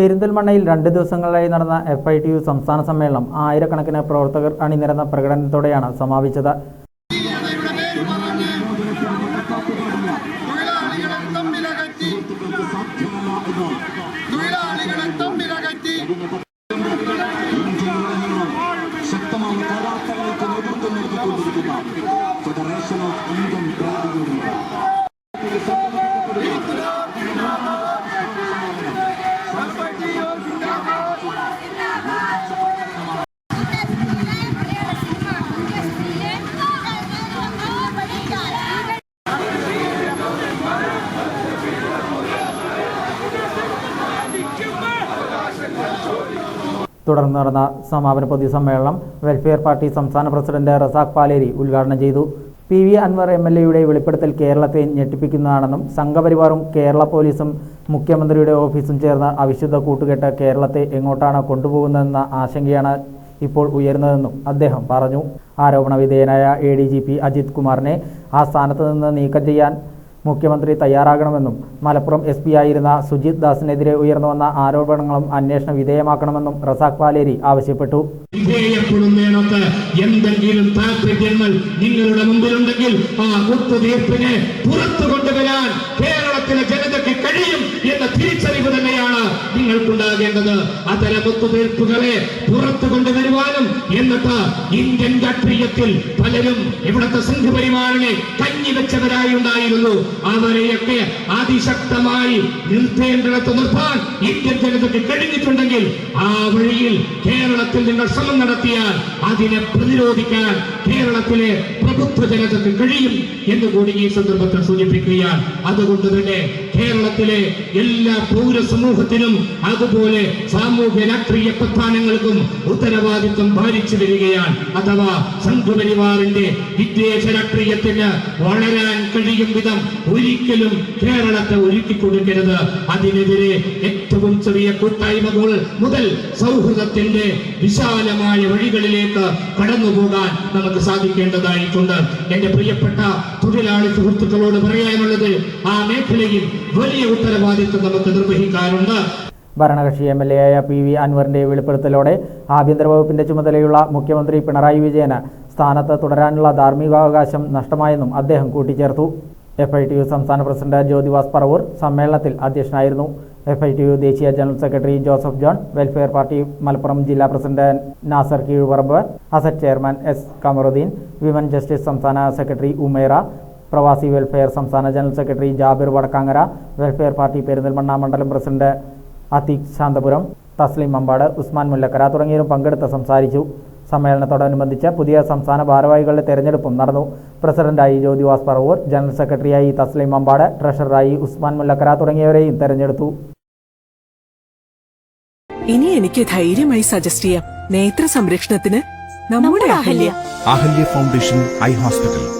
പെരിന്തൽമണ്ണയിൽ രണ്ട് ദിവസങ്ങളിലായി നടന്ന എഫ് ഐ ടി യു സംസ്ഥാന സമ്മേളനം ആയിരക്കണക്കിന് പ്രവർത്തകർ അണിനിരന്ന പ്രകടനത്തോടെയാണ് സമാപിച്ചത്. ഫെഡറേഷൻ ഓഫ് ഇന്ത്യൻ തുടർന്ന് നടന്ന സമാപന പൊതുസമ്മേളനം വെൽഫെയർ പാർട്ടി സംസ്ഥാന പ്രസിഡന്റ് റസാഖ് പാലേരി ഉദ്ഘാടനം ചെയ്തു. P V Anwar M L എയുടെ വെളിപ്പെടുത്തൽ കേരളത്തെ ഞെട്ടിപ്പിക്കുന്നതാണെന്നും സംഘപരിവാറും കേരള പോലീസും മുഖ്യമന്ത്രിയുടെ ഓഫീസും ചേർന്ന് അവിശുദ്ധ കൂട്ടുകെട്ട് കേരളത്തെ എങ്ങോട്ടാണ് കൊണ്ടുപോകുന്നതെന്ന ആശങ്കയാണ് ഇപ്പോൾ ഉയരുന്നതെന്നും അദ്ദേഹം പറഞ്ഞു. ആരോപണ വിധേയനായ A D G P Ajith കുമാറിനെ ആ സ്ഥാനത്ത് നിന്ന് നീക്കം ചെയ്യാൻ മുഖ്യമന്ത്രി തയ്യാറാകണമെന്നും മലപ്പുറം എസ് പി ആയിരുന്ന സുജിത് ദാസിനെതിരെ ഉയർന്നു വന്ന ആരോപണങ്ങളും അന്വേഷണ വിധേയമാക്കണമെന്നും റസാഖ് പാലേരി ആവശ്യപ്പെട്ടു. എന്തെങ്കിലും താല്പര്യങ്ങൾ നിങ്ങളുടെ മുമ്പിലുണ്ടെങ്കിൽ ആ ഒത്തുതീർപ്പിനെ പുറത്തു കൊണ്ടുവരാൻ കേരളത്തിലെ ജനതയ്ക്ക് കഴിയും എന്ന തിരിച്ചറിവ് തന്നെയാണ് നിങ്ങൾക്കുണ്ടാകേണ്ടത്. അത്തരം ഒത്തുതീർപ്പുകളെ പുറത്തു കൊണ്ടുവരുവാനും എന്നിട്ട് ഇന്ത്യൻ രാഷ്ട്രീയത്തിൽ പലരും ഇവിടുത്തെ സംഘപരിവാറിനെ കഞ്ഞിവെച്ചവരായി ഉണ്ടായിരുന്നു. അവരെയൊക്കെ അതിശക്തമായി നിർത്തേണ്ടിടത്ത് നിർത്താൻ ഇന്ത്യൻ ജനതയ്ക്ക് കഴിഞ്ഞിട്ടുണ്ടെങ്കിൽ ആ വഴിയിൽ കേരളത്തിൽ നിങ്ങൾ ശ്രമം നടത്തിയാൽ അതിനെ പ്രതിരോധിക്കാൻ കേരളത്തിലെ പ്രഭുത്വ ജനതയ്ക്ക് കഴിയും എന്ന് കൂടി ഈ സന്ദർഭത്തിൽ സൂചിപ്പിക്കുകയാണ്. അതുകൊണ്ട് തന്നെ game. കേരളത്തിലെ എല്ലാ പൗരസമൂഹത്തിനും അതുപോലെ സാമൂഹ്യ രാഷ്ട്രീയ പ്രസ്ഥാനങ്ങൾക്കും ഉത്തരവാദിത്വം ഭാരിച്ചു വരികയാണ്. അഥവാ സംഘപരിവാറിന്റെ വിദ്വേഷ രാഷ്ട്രീയത്തിന് വളരാൻ കഴിയും വിധം ഒരിക്കലും കേരളത്തെ ഒരുക്കി കൊടുക്കരുത്. അതിനെതിരെ ഏറ്റവും ചെറിയ കൂട്ടായ്മകൾ മുതൽ സൗഹൃദത്തിന്റെ വിശാലമായ വഴികളിലേക്ക് കടന്നു പോകാൻ നമുക്ക് സാധിക്കേണ്ടതായിട്ടുണ്ട്. എന്റെ പ്രിയപ്പെട്ട തൊഴിലാളി സുഹൃത്തുക്കളോട് പറയാനുള്ളത് ആ മേഖലയിൽ വലിയ ഉത്തരവാദിത്വം നമുക്ക് നിർവഹിക്കാറുണ്ട്. ഭരണകക്ഷി എം എൽ എ ആയ പി വി അൻവറിന്റെ വെളിപ്പെടുത്തലോടെ ആഭ്യന്തര വകുപ്പിന്റെ ചുമതലയുള്ള മുഖ്യമന്ത്രി പിണറായി വിജയന് സ്ഥാനത്ത് തുടരാനുള്ള ധാർമ്മികാവകാശം നഷ്ടമായെന്നും അദ്ദേഹം കൂട്ടിച്ചേർത്തു. എഫ് ഐ ടി യു സംസ്ഥാന പ്രസിഡന്റ് ജ്യോതിവാസ് പറവൂർ സമ്മേളനത്തിൽ അധ്യക്ഷനായിരുന്നു. എഫ് ഐ ടി യു ദേശീയ general secretary Joseph John welfare party Malappuram ജില്ലാ president Nasar Keezhuparamba asset chairman S Kamaruddin women justice സംസ്ഥാന സെക്രട്ടറി ഉമേറ പ്രവാസി വെൽഫെയർ സംസ്ഥാന general secretary Jabir Vadakkangara welfare party Perinthalmanna മണ്ഡലം president Atheeq Santhapuram Thaslim Mampad Usman Mullakkara തുടങ്ങിയവരും പങ്കെടുത്ത് സംസാരിച്ചു. സമ്മേളനത്തോടനുബന്ധിച്ച് പുതിയ സംസ്ഥാന ഭാരവാഹികളുടെ തെരഞ്ഞെടുപ്പും നടന്നു. പ്രസിഡന്റായി ജ്യോതിവാസ് പറവൂർ ജനറൽ സെക്രട്ടറിയായി തസ്ലിം മമ്പാട് ട്രഷററായി ഉസ്മാൻ മുല്ലക്കര തുടങ്ങിയവരെയും തെരഞ്ഞെടുത്തു. ഇനി എനിക്ക് ധൈര്യമായി സജസ്റ്റ് ചെയ്യാം. നേത്ര സംരക്ഷണത്തിന് നമ്മുടെ Ahalya. Ahalya. Foundation eye hospital